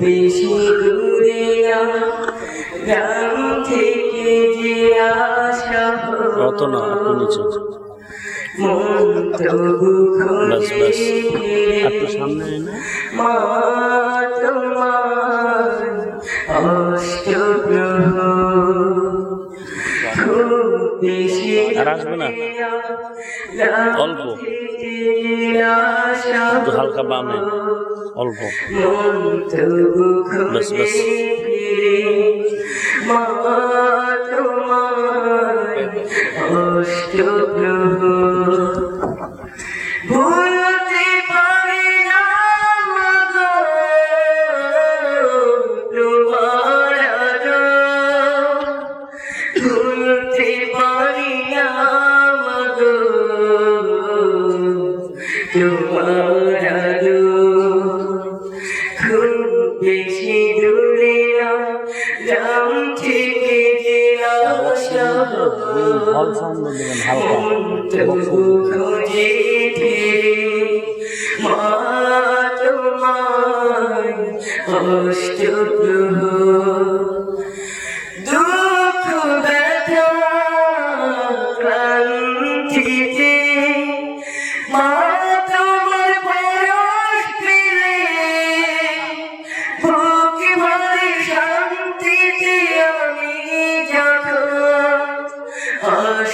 বেশি দূরে গ্রাম থেকে যে আসা অত না একটু নিচে একটু সামনে এনে। আর আসবে না অল্প। হালকা বামে। অল্প। ব্যাস, ব্যাস। মা তোমার আলো। খুব বেশি দূরে না গ্রাম থেকে হালকা তবু মা অষ্টগ্রহ দুঃখ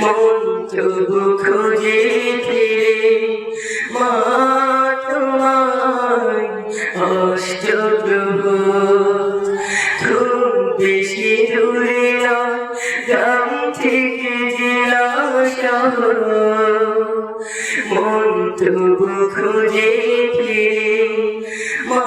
মন তবু খুঁজে ফিরে মা তোমার অষ্টগ্রহ খুব বেশি দূরে গ্রাম থেকে জেলা শহর। মন তবু খুঁজে ফিরে মা